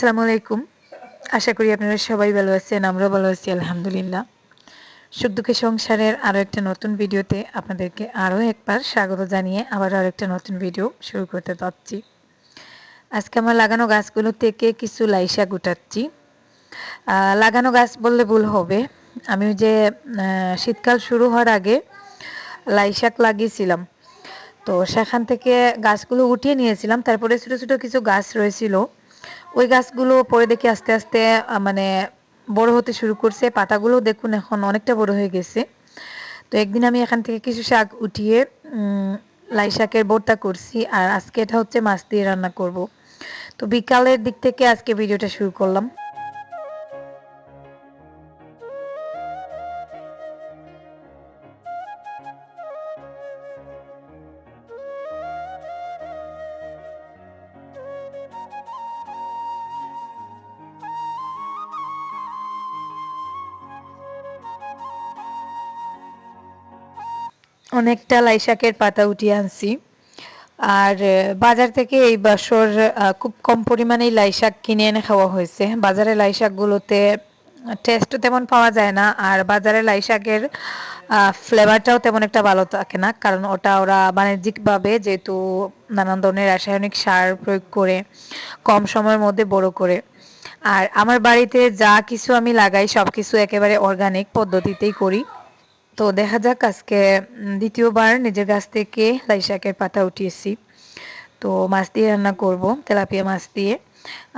আসসালামু আলাইকুম। আশা করি আপনারা সবাই ভালো আছেন, আমরাও ভালো আছি, আলহামদুলিল্লাহ। সুখ দুঃখে সংসারের আরও একটা নতুন ভিডিওতে আপনাদেরকে আরও একবার স্বাগত জানিয়ে আবার আরও একটা নতুন ভিডিও শুরু করতে পারছি আজকে আমার লাগানো গাছগুলো থেকে কিছু লাইশা গুটাচ্ছি। লাগানো গাছ বললে ভুল হবে। আমি যে শীতকাল শুরু হওয়ার আগে লাইশাক লাগিয়েছিলাম। তো সেখান থেকে গাছগুলো উঠিয়ে নিয়েছিলাম, তারপরে ছোটো ছোটো কিছু গাছ রয়েছিল। ওই গাছগুলো পরে দেখি আস্তে আস্তে মানে বড় হতে শুরু করছে। পাতাগুলো দেখুন এখন অনেকটা বড় হয়ে গেছে। তো একদিন আমি এখান থেকে কিছু শাক উঠিয়ে লাই শাকের ভর্তা করছি আর আজকে এটা হচ্ছে মাছ দিয়ে রান্না করব। তো বিকালের দিক থেকে আজকে ভিডিওটা শুরু করলাম। অনেকটা লাই শাকের পাতা উঠিয়ে আনছি। আর বাজার থেকে এই বছর খুব কম পরিমাণেই লাই শাক কিনে এনে খাওয়া হয়েছে। বাজারে লাই শাকগুলোতে টেস্টও তেমন পাওয়া যায় না। আর বাজারে লাই শাকের ফ্লেভারটাও তেমন একটা ভালো থাকে না। কারণ ওটা ওরা বাণিজ্যিকভাবে যেহেতু নানান ধরনের রাসায়নিক সার প্রয়োগ করে, কম সময়ের মধ্যে বড় করে। আর আমার বাড়িতে যা কিছু আমি লাগাই সব কিছু একেবারে অর্গানিক পদ্ধতিতেই করি। তো দেখা যাক আজকে দ্বিতীয়বার নিজের গাছ থেকে লাই শাকের পাতা উঠিয়েছি। তো মাছ দিয়ে রান্না করব, তেলাপিয়া মাছ দিয়ে।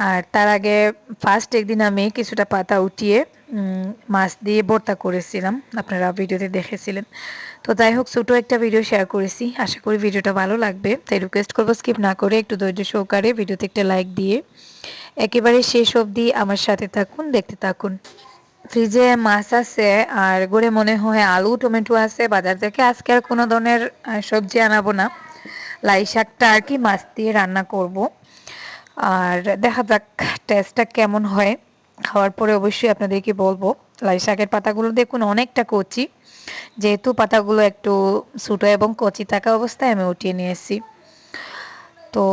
আর তার আগে ফার্স্ট একদিন আমি কিছুটা পাতা উঠিয়ে মাছ দিয়ে ভর্তা করেছিলাম। আপনারা ভিডিওতে দেখেছিলেন। তো যাই হোক, ছোটো একটা ভিডিও শেয়ার করেছি। আশা করি ভিডিওটা ভালো লাগবে। তাই রিকোয়েস্ট করব স্কিপ না করে একটু ধৈর্য সহকারে ভিডিওতে একটা লাইক দিয়ে। একেবারে শেষ অবধি আমার সাথে থাকুন, দেখতে থাকুন। ফ্রিজে মাছ আছে, আর গড়ে মনে হয় আলু, টমেটো আছে, বাজার থেকে আজকে আর কোনো ধরনের সবজি আনাবো না। লাই শাকটা আর কি মাছ দিয়ে রান্না করব। আর দেখা যাক টেস্টটা কেমন হয়। খাওয়ার পরে অবশ্যই আপনাদেরকে বলব, লাই শাকের পাতাগুলো দেখুন অনেকটা কচি। যেহেতু পাতাগুলো একটু ছোটো এবং কচি থাকা অবস্থায় আমি উঠিয়ে নিয়েছি। তো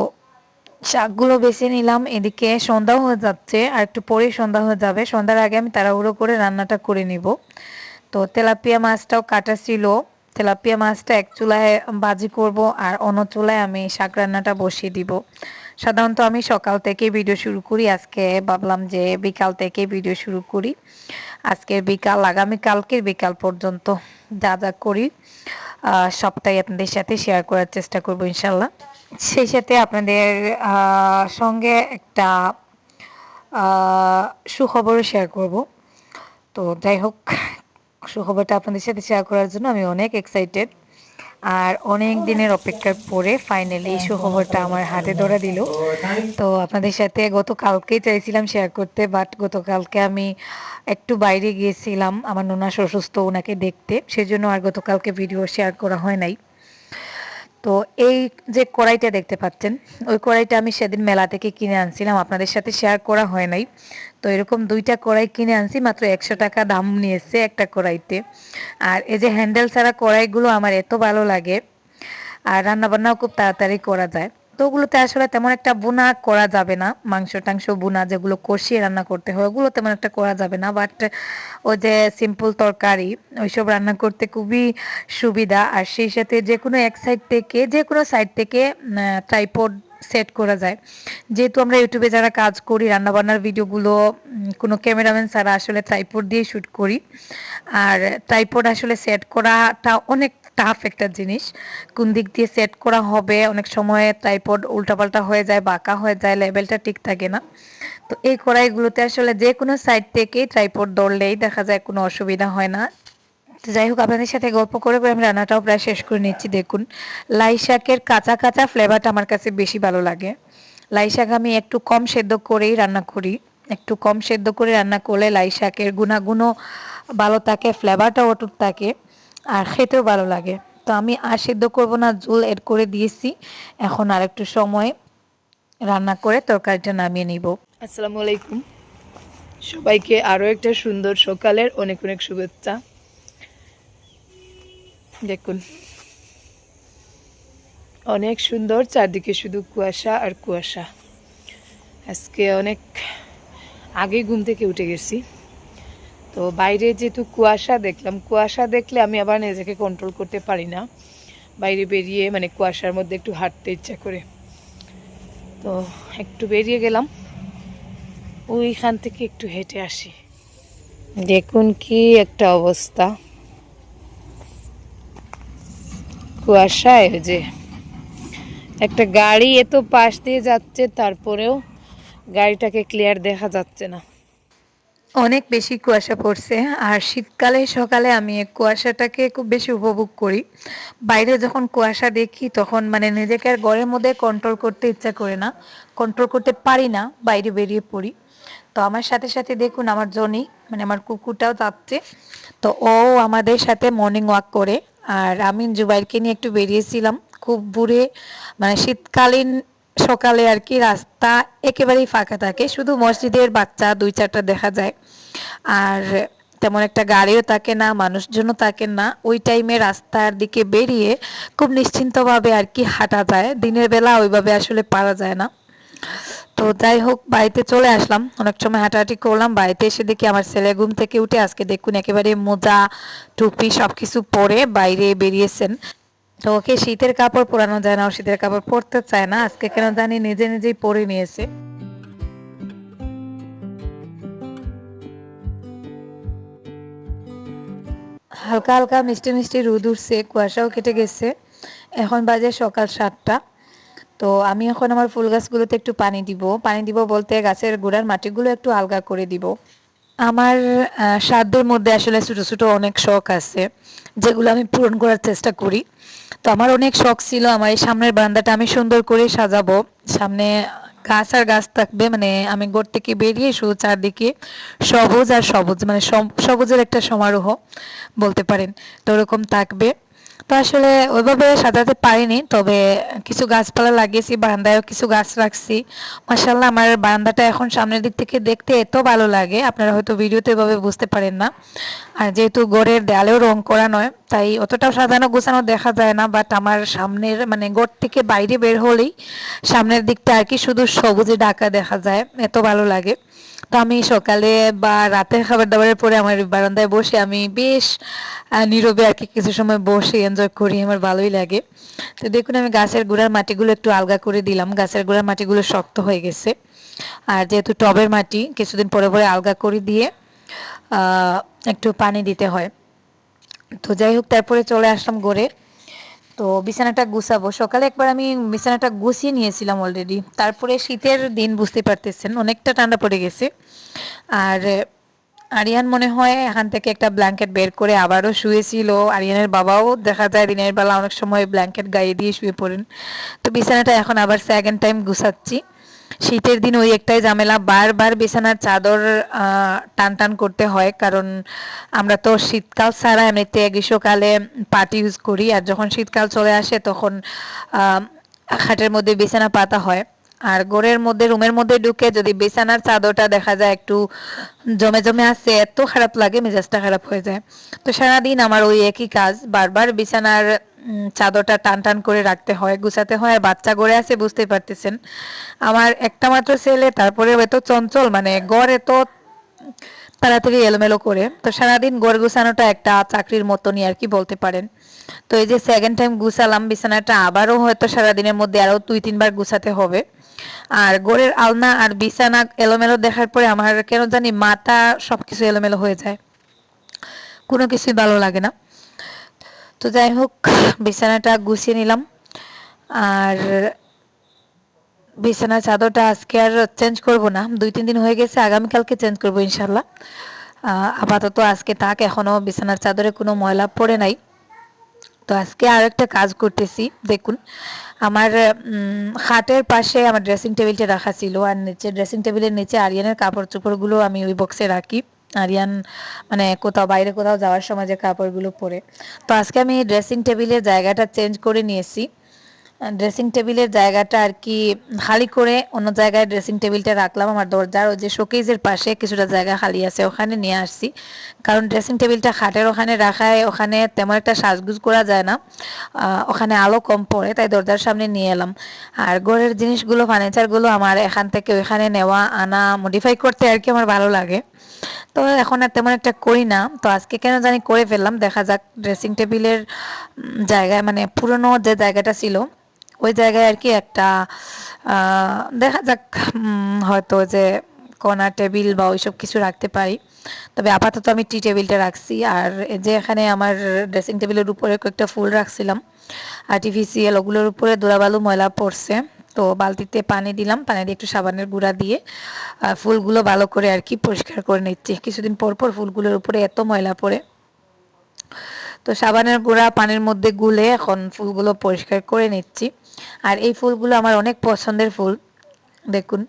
শাকগুলো বেছে নিলাম, এদিকে সন্ধ্যাও হয়ে যাচ্ছে, আর একটু পরেই সন্ধ্যা হয়ে যাবে। সন্ধ্যার আগে আমি তাড়াহুড়ো করে রান্নাটা করে নিব। তো তেলাপিয়া মাছটাও কাটা ছিল। তেলাপিয়া মাছটা এক চুলায় ভাজি করব আর অন্য চুলায় আমি শাক রান্নাটা বসিয়ে দিব। সাধারণত আমি সকাল থেকে ভিডিও শুরু করি। আজকে ভাবলাম যে বিকাল থেকে ভিডিও শুরু করি। আজকের বিকাল আগামী কালকের বিকাল পর্যন্ত যা যা করি। সবটাই আপনাদের সাথে শেয়ার করার চেষ্টা করব ইনশাল্লাহ সেই সাথে আপনাদের সঙ্গে একটা সুখবরও শেয়ার করব। তো যাই হোক, সুখবরটা আপনাদের সাথে শেয়ার করার জন্য আমি অনেক এক্সাইটেড আর অনেক দিনের অপেক্ষার পরে ফাইনালি এই সুখবরটা আমার হাতে ধরা দিল। তো আপনাদের সাথে গতকালকেই চাইছিলাম শেয়ার করতে বাট গতকালকে আমি একটু বাইরে গিয়েছিলাম। আমার নোনা অসুস্থ ওনাকে দেখতে। সেজন্য আর গতকালকে ভিডিও শেয়ার করা হয় নাই। তো এই যে কড়াইটা দেখতে পাচ্ছেন, ওই কড়াইটা আমি সেদিন মেলা থেকে কিনে আনছিলাম, আপনাদের সাথে শেয়ার করা হয় নাই। তো এরকম দুইটা কড়াই কিনে আনছি, মাত্র একশো টাকা দাম নিয়েছে একটা কড়াইতে। আর এই যে হ্যান্ডেল ছাড়া কড়াইগুলো আমার এত ভালো লাগে, আর রান্নাবান্নাও খুব তাড়াতাড়ি করা যায়। তো ওগুলোতে আসলে তেমন একটা বোনা করা যাবে না। মাংস টাংস বোনা যেগুলো কষিয়ে রান্না করতে হয়, ওগুলো তেমন একটা করা যাবে না। বাট ওই যে সিম্পল তরকারি, ওইসব রান্না করতে খুবই সুবিধা। আর সেই সাথে যে কোনো এক সাইড থেকে যে কোনো সাইড থেকে ট্রাইপড সেট করা যায়। যেহেতু আমরা ইউটিউবে যারা কাজ করি, রান্নাবান্নার ভিডিওগুলো কোনো ক্যামেরাম্যান ছাড়া আসলে ট্রাইপড দিয়ে শ্যুট করি। আর ট্রাইপড আসলে সেট করাটা অনেক টাফ একটা জিনিস। কোন দিক দিয়ে সেট করা হবে, অনেক সময় ট্রাইপড উল্টাপাল্টা হয়ে যায়, বাঁকা হয়ে যায় লেভেলটা ঠিক থাকে না। তো এই কড়াইগুলোতে আসলে যে কোনো সাইড থেকেই ট্রাইপড ধরলেই দেখা যায় কোনো অসুবিধা হয় না। যাই হোক, আপনাদের সাথে গল্প করে করে আমি রান্নাটাও প্রায় শেষ করে নিচ্ছি, দেখুন। লাই শাকের কাঁচা কাঁচা ফ্লেভারটা আমার কাছে বেশি ভালো লাগে। লাই শাক আমি একটু কম সেদ্ধ করেই রান্না করি। একটু কম সেদ্ধ করে রান্না করলে লাই শাকের গুণাগুণও ভালো থাকে ফ্লেভারটাও অটুট থাকে। আর খেতেও ভালো লাগে। তো আমি আর সেদ্ধ করব না, ঝোল এড করে দিয়েছি। এখন আর একটু সময় রান্না করে তরকারিটা নামিয়ে নিব। আসসালামু আলাইকুম। সবাইকে আরও একটা সুন্দর সকালের অনেক অনেক শুভেচ্ছা। দেখুন। অনেক সুন্দর চারদিকে শুধু কুয়াশা আর কুয়াশা। আজকে অনেক আগেই ঘুম থেকে উঠে গেছি। তো বাইরে যেহেতু কুয়াশা দেখলাম, কুয়াশা দেখলে আমি আবার নিজেকে কন্ট্রোল করতে পারি না। বাইরে বেরিয়ে মানে কুয়াশার মধ্যে একটু হাঁটতে ইচ্ছা করে। তো একটু বেরিয়ে গেলাম, ওইখান থেকে একটু হেঁটে আসি। দেখুন কি একটা অবস্থা। কুয়াশায় যে একটা গাড়ি এত পাশ দিয়ে যাচ্ছে, তারপরেও গাড়িটাকে ক্লিয়ার দেখা যাচ্ছে না। অনেক বেশি কুয়াশা পড়ছে, আর শীতকালে, সকালে আমি কুয়াশাটাকে খুব বেশি উপভোগ করি। বাইরে যখন কুয়াশা দেখি, তখন মানে নিজেকে আর ঘরের মধ্যে কন্ট্রোল করতে ইচ্ছা করে না কন্ট্রোল করতে পারি না, বাইরে বেরিয়ে পড়ি। তো আমার সাথে সাথে দেখুন, আমার জনি মানে আমার কুকুরটাও যাচ্ছে। তো ও আমাদের সাথে মর্নিং ওয়াক করে, আর আমি জুবাইরকে নিয়ে একটু বেরিয়েছিলাম। খুব বুড়ে মানে শীতকালীন সকালে আর কি রাস্তা একেবারেই ফাঁকা থাকে। শুধু মসজিদের বাচ্চা দুই চারটা দেখা যায়। আর তেমন একটা গাড়িও থাকে না, মানুষজনও থাকে না। ওই টাইমে রাস্তার দিকে বেরিয়ে খুব নিশ্চিন্তভাবে আর কি হাঁটা যায়। দিনের বেলা ওইভাবে আসলে পারা যায় না। তো যাই হোক, বাড়িতে চলে আসলাম। অনেক সময় হাঁটাহাঁটি করলাম। বাড়িতে এসে দেখি আমার ছেলে ঘুম থেকে উঠে আজকে দেখুন একেবারে মোজা, টুপি সবকিছু পরে বাইরে বেরিয়েছেন। তো ওকে শীতের কাপড় পরানো যায় না ও শীতের কাপড় পরতে চায় না। আজকে কেন জানি নিজে নিজেই পরে নিয়েছে। হালকা হালকা মিষ্টি মিষ্টি রোদ উঠছে, কুয়াশাও কেটে গেছে। এখন বাজে সকাল সাতটা। তো আমি এখন আমার ফুল গাছগুলোতে একটু পানি দিব। পানি দিব বলতে গাছের গোড়ার মাটিগুলো একটু আলগা করে দিব। আমার সাধ্যের মধ্যে আসলে ছোট ছোট অনেক শখ আছে, যেগুলো আমি পূরণ করার চেষ্টা করি। তো আমার অনেক শখ ছিল আমার এই সামনের বারান্দাটা আমি সুন্দর করে সাজাবো। সামনে গাছ আর গাছ থাকবে মানে আমি ঘর থেকে বেরিয়ে শুধু চারদিকে সবুজ আর সবুজ মানে সবুজের একটা সমারোহ বলতে পারেন। তো ওরকম থাকবে। তো আসলে ওইভাবে সাজাতে পারিনি, তবে কিছু গাছপালা লাগিয়েছি, বারান্দায়ও কিছু গাছ রাখছি। মাসাল্লাহ আমার বারান্দাটা এখন সামনের দিক থেকে দেখতে এত ভালো লাগে, আপনারা হয়তো ভিডিওতে এভাবে বুঝতে পারেন না। আর যেহেতু গড়ের দেয়ালেও রং করা নয়, তাই অতটাও সাজানো গোছানো দেখা যায় না বাট আমার সামনের মানে গড় থেকে বাইরে বের হলেই সামনের দিকটা আর কি শুধু সবুজে ঢাকা দেখা যায়, এত ভালো লাগে। তো আমি সকালে বা রাতের খাবার দাবারের পরে আমার বারান্দায় বসে আমি বেশ নীরবে আর কি কিছু সময় বসে এনজয় করি, আমার ভালোই লাগে। তো দেখুন, আমি গাছের গোড়ার মাটিগুলো একটু আলগা করে দিলাম। গাছের গোড়ার মাটিগুলো শক্ত হয়ে গেছে। আর যেহেতু টবের মাটি, কিছুদিন পরে পরে আলগা করে দিয়ে একটু পানি দিতে হয়। তো যাই হোক, তারপরে চলে আসলাম গড়ে। তো বিছানাটা গুছাবো। সকালে একবার আমি বিছানাটা গুছিয়ে নিয়েছিলাম অলরেডি তারপরে শীতের দিন বুঝতে পারতেছেন, অনেকটা ঠান্ডা পড়ে গেছে। আর আরিয়ান মনে হয় এখান থেকে একটা ব্ল্যাঙ্কেট বের করে আবারও শুয়েছিল। আরিয়ানের বাবাও দেখা যায় দিনের বেলা অনেক সময় ব্ল্যাঙ্কেট গায়ে দিয়ে শুয়ে পড়েন। তো বিছানাটা এখন আবার সেকেন্ড টাইম গুছাচ্ছি। শীতের দিন ওই একটাই ঝামেলা। বারবার বিছানার চাদর টান টান করতে হয়, কারণ আমরা তো শীতকাল ছাড়া এমনিতে গ্রীষ্মকালে পাটি ইউজ করি, আর যখন শীতকাল চলে আসে তখন খাটের মধ্যে বিছানা পাতা হয়। আর ঘরের মধ্যে, রুমের মধ্যে ঢুকে যদি বিছানার চাদরটা দেখা যায় একটু জমে জমে আছে এত খারাপ লাগে, মেজাজটা খারাপ হয়ে যায়। তো সারাদিন আমার ওই একই কাজ, বারবার বিছানার চাদরটা টান টান করে রাখতে হয়, গুছাতে হয়, আর বাচ্চা গড়ে আছে বুঝতেই পারতেছেন। আমার একটা মাত্র ছেলে তারপরে এত চঞ্চল মানে গড় এত তাড়াতাড়ি এলোমেলো করে। তো সারাদিন গড় গুছানোটা একটা চাকরির মতনই আর কি বলতে পারেন। তো এই যে সেকেন্ড টাইম গুছালাম, বিছানাটা আবারও হয়তো সারাদিনের মধ্যে আরও দুই, তিনবার গুছাতে হবে। আর গোড়ের আলনা আর বিছানা এলোমেলো দেখার পরে আমার কেন জানি মাথা সবকিছু এলোমেলো হয়ে যায়। কোনো কিছুই ভালো লাগে না। তো যাই হোক, বিছানাটা গুছিয়ে নিলাম। আর বিছানার চাদরটা আজকে আর চেঞ্জ করব না। দুই, তিন দিন হয়ে গেছে, আগামীকালকে চেঞ্জ করব ইনশাল্লাহ আপাতত আজকে থাক, এখনও বিছানার চাদরে কোনো ময়লা পড়ে নাই। তো আজকে আর একটা কাজ করতেছি, দেখুন। আমার খাটের পাশে আমার ড্রেসিং টেবিলটা রাখা ছিল, আর নিচে ড্রেসিং টেবিলের নিচে আরিয়ানের কাপড় চোপড়গুলো আমি ওই বক্সে রাখি। আরিয়ান মানে কোথাও বাইরে কোথাও যাওয়ার সময় যে কাপড়গুলো পরে। তো আজকে আমি ড্রেসিং টেবিলের জায়গাটা চেঞ্জ করে নিয়েছি। ড্রেসিং টেবিলের জায়গাটা আর কি খালি করে অন্য জায়গায় ড্রেসিং টেবিলটা রাখলাম আমার দরজার, ওই যে শোকেজের পাশে কিছুটা জায়গা খালি আছে, ওখানে নিয়ে আসছি। কারণ ড্রেসিং টেবিলটা খাটের ওখানে রাখায় ওখানে তেমন একটা সাজগুজ করা যায় না। ওখানে আলো কম পড়ে, তাই দরজার সামনে নিয়ে এলাম। আর ঘরের জিনিসগুলো ফার্নিচারগুলো আমার এখান থেকে ওইখানে নেওয়া, আনা মডিফাই করতে আর কি আমার ভালো লাগে। তো এখন আর তেমন একটা করি না। তো আজকে কেন জানি করে ফেললাম, দেখা যাক ড্রেসিং টেবিলের জায়গায় মানে পুরনো যে জায়গাটা ছিল, ওই জায়গায় আর কি একটা দেখা যাক হয়তো যে কর্নার টেবিল বা ওইসব কিছু রাখতে পারি। তবে আপাতত আমি টি টেবিলটা রাখছি। আর যে এখানে আমার ড্রেসিং টেবিলের উপরে কয়েকটা ফুল রাখছিলাম আর্টিফিশিয়াল ওগুলোর উপরে দোলাবালু ময়লা পড়ছে। তো বালতিতে পানি দিলাম, পানি দিয়ে একটু সাবানের গুঁড়া দিয়ে ফুলগুলো ভালো করে আর কি পরিষ্কার করে নিচ্ছি। কিছুদিন পর পর ফুলগুলোর উপরে এত ময়লা পড়ে। তো সাবানের গুঁড়া পানির মধ্যে গুলে এখন ফুলগুলো পরিষ্কার করে নিচ্ছি। আর এই ফুলগুলো আমার অনেক পছন্দের ফুল। দেখুন,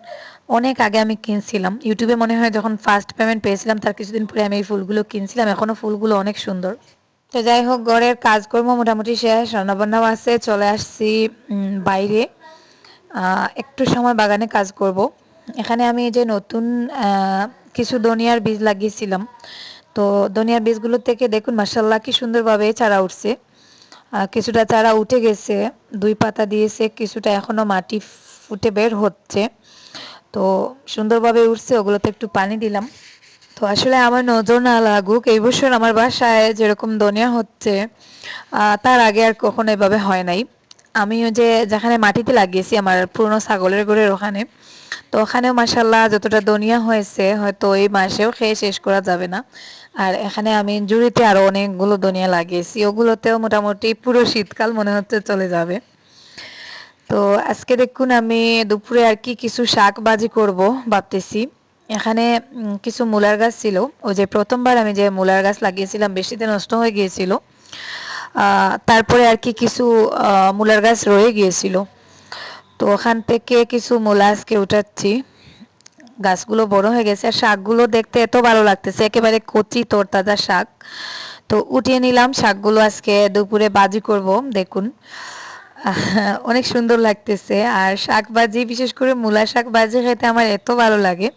অনেক আগে আমি কিনছিলাম। ইউটিউবে মনে হয় যখন ফার্স্ট পেমেন্ট পেয়েছিলাম, তার কিছুদিন পরে আমি এই ফুলগুলো কিনছিলাম। এখনও ফুলগুলো অনেক সুন্দর। তো যাই হোক, ঘরের কাজকর্ম মোটামুটি শেষ, রান্নাবান্নাও আছে, চলে আসছি বাইরে। একটু সময় বাগানে কাজ করব। এখানে আমি যে নতুন কিছু ধনিয়ার বীজ লাগিয়েছিলাম। তো ধনিয়ার বীজগুলো থেকে দেখুন মাসাল্লাহ কি সুন্দরভাবে চারা উঠছে। কিছুটা চারা উঠে গেছে, দুই পাতা দিয়েছে, কিছুটা এখনও মাটি ফুটে বের হচ্ছে। তো সুন্দরভাবে উঠছে, ওগুলোতে একটু পানি দিলাম। তো আসলে আমার নজর না লাগুক, এই বছর আমার বাসায় যেরকম ধনিয়া হচ্ছে তার আগে আর কখনো এভাবে হয় নাই। আমি ওই যে যেখানে মাটিতে লাগিয়েছি আমার পুরনো ছাগলের ঘরের ওখানে, তো ওখানেও মাসাল্লাহ যতটা ধনিয়া হয়েছে, হয়তো এই মাসেও খেয়ে শেষ করা যাবে না। আর এখানে আমি জুড়িতে আরও অনেকগুলো ধনিয়া লাগিয়েছি, ওগুলোতেও মোটামুটি পুরো শীতকাল মনে হচ্ছে চলে যাবে। তো আজকে দেখুন আমি দুপুরে আর কি কিছু শাক বাজি করব ভাবতেছি। এখানে কিছু মূলার গাছ ছিল। ওই যে প্রথমবার আমি যে মূলার গাছ লাগিয়েছিলাম, বেশিতে নষ্ট হয়ে গিয়েছিল। তারপরে আর কি কিছু মূলার গাছ রয়ে গিয়েছিল। তো ওখান থেকে কিছু মূলা আজকে উঠাচ্ছি। গাছগুলো বড় হয়ে গেছে। আর শাকগুলো দেখতে এত ভালো লাগতেছে, একেবারে কচি তরতাজা শাক। তো উঠিয়ে নিলাম, শাকগুলো আজকে দুপুরে বাজি করব, দেখুন। অনেক সুন্দর লাগতেছে। আর শাক ভাজি বিশেষ করে মূলা শাক ভাজি খেতে আমার এত ভালো লাগে।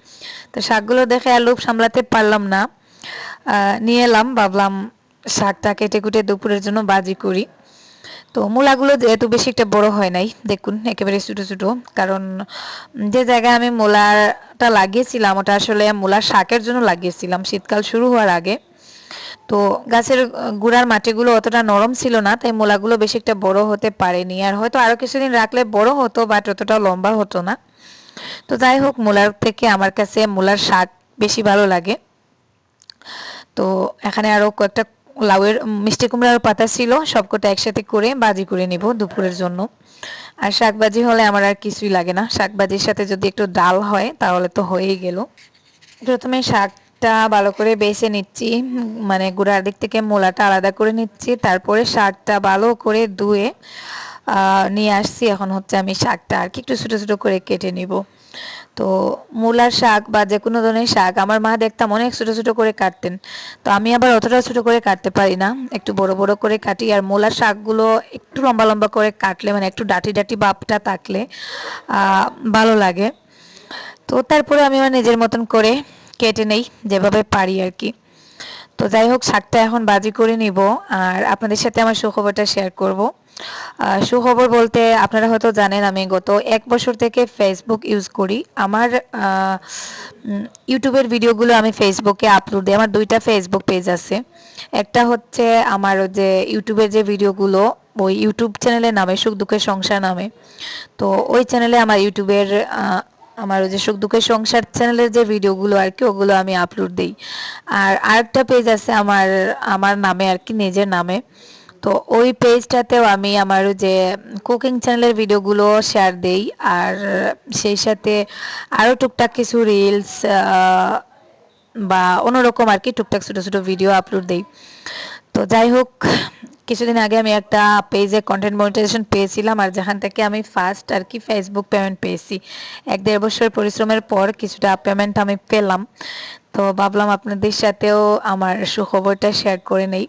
তো শাকগুলো দেখে আর লোভ সামলাতে পারলাম না। নিয়ে এলাম, ভাবলাম শাকটা কেটে কুটে দুপুরের জন্য বাজি করি। তো মূলাগুলো যেহেতু বেশি একটা বড় হয় নাই, দেখুন, একেবারে ছোট ছোট। কারণ যে জায়গায় আমি মূলাটা লাগিয়েছিলাম, ওটা আসলে মূলার শাকের জন্য লাগিয়েছিলাম। শীতকাল শুরু হওয়ার আগে। তো গাছের গুড়ার মাটিগুলো অতটা নরম ছিল না, তাই মূলাগুলো বেশি একটা বড় হতে পারেনি। আর হয়তো আরও কিছুদিন রাখলে বড় হতো, বাট অতটা লম্বা হতো না। তো যাই হোক, মূলার থেকে আমার কাছে মূলার শাক বেশি ভালো লাগে। তো এখানে আরও কয়েকটা লাউয়ের মিষ্টি কুমড়ার পাতা ছিল, সবকটা একসাথে করে বাজি করে নিব দুপুরের জন্য। আর শাক ভাজি হলে আমার আর কিছুই লাগে না। শাক ভাজির সাথে যদি একটু ডাল হয়, তাহলে তো হয়েই গেল। প্রথমে শাকটা ভালো করে বেছে নিচ্ছি মানে গুঁড়ার দিক থেকে মোলাটা আলাদা করে নিচ্ছি, তারপরে শাকটা ভালো করে ধুয়ে নিয়ে আসছি। এখন হচ্ছে আমি শাকটা আর কি একটু ছোট ছোট করে কেটে নিব। তো মূলার শাক বা যে কোনো ধরনের শাক, আমার মা দেখতাম অনেক ছোটো ছোটো করে কাটতেন। তো আমি আবার অতটা ছোটো করে কাটতে পারি না, একটু বড় বড় করে কাটি। আর মূলার শাকগুলো একটু লম্বা লম্বা করে কাটলে মানে একটু ডাটি ডাটি বাপটা থাকলে ভালো লাগে। তো তারপরে আমি আমার নিজের মতন করে কেটে নেই, যেভাবে পারি আর কি। তো যাই হোক শাকটা এখন বাজি করে নিব আর আপনাদের সাথে আমার সুখবরটা শেয়ার করব। সুখবর বলতে আপনারা হয়তো জানেন, আমি গত এক বছর থেকে ফেসবুক ইউজ করি। আমার ইউটিউবের ভিডিওগুলো আমি ফেসবুকে আপলোড দিই। আমার দুইটা ফেসবুক পেজ আছে। একটা হচ্ছে আমার যে ইউটিউবের যে ভিডিওগুলো, ওই ইউটিউব চ্যানেলের নামে, সুখ দুঃখের সংসার নামে। তো ওই চ্যানেলে আমার ইউটিউবের আমার ওই যে সুখ দুঃখের সংসার চ্যানেলের যে ভিডিওগুলো আর কি, ওগুলো আমি আপলোড দিই। আর আরেকটা পেজ আছে আমার আমার নামে আর কি, নিজের নামে। তো ওই পেজটাতেও আমি আমার যে কুকিং চ্যানেলের ভিডিওগুলো শেয়ার দেই। আর সেই সাথে আরও টুকটাক কিছু রিলস বা অন্যরকম আর কি টুকটাক ছোটো ছোটো ভিডিও আপলোড দেই। তো যাই হোক কিছুদিন আগে আমি একটা পেজে কন্টেন্ট মনিটাইজেশন পেয়েছিলাম আর যেখান থেকে আমি ফার্স্ট আর কি ফেসবুক পেমেন্ট পেয়েছি। এক দেড় বছর পরিশ্রমের পর কিছুটা পেমেন্ট আমি পেলাম। তো ভাবলাম আপনাদের সাথেও আমার সুখবরটা শেয়ার করে নেই।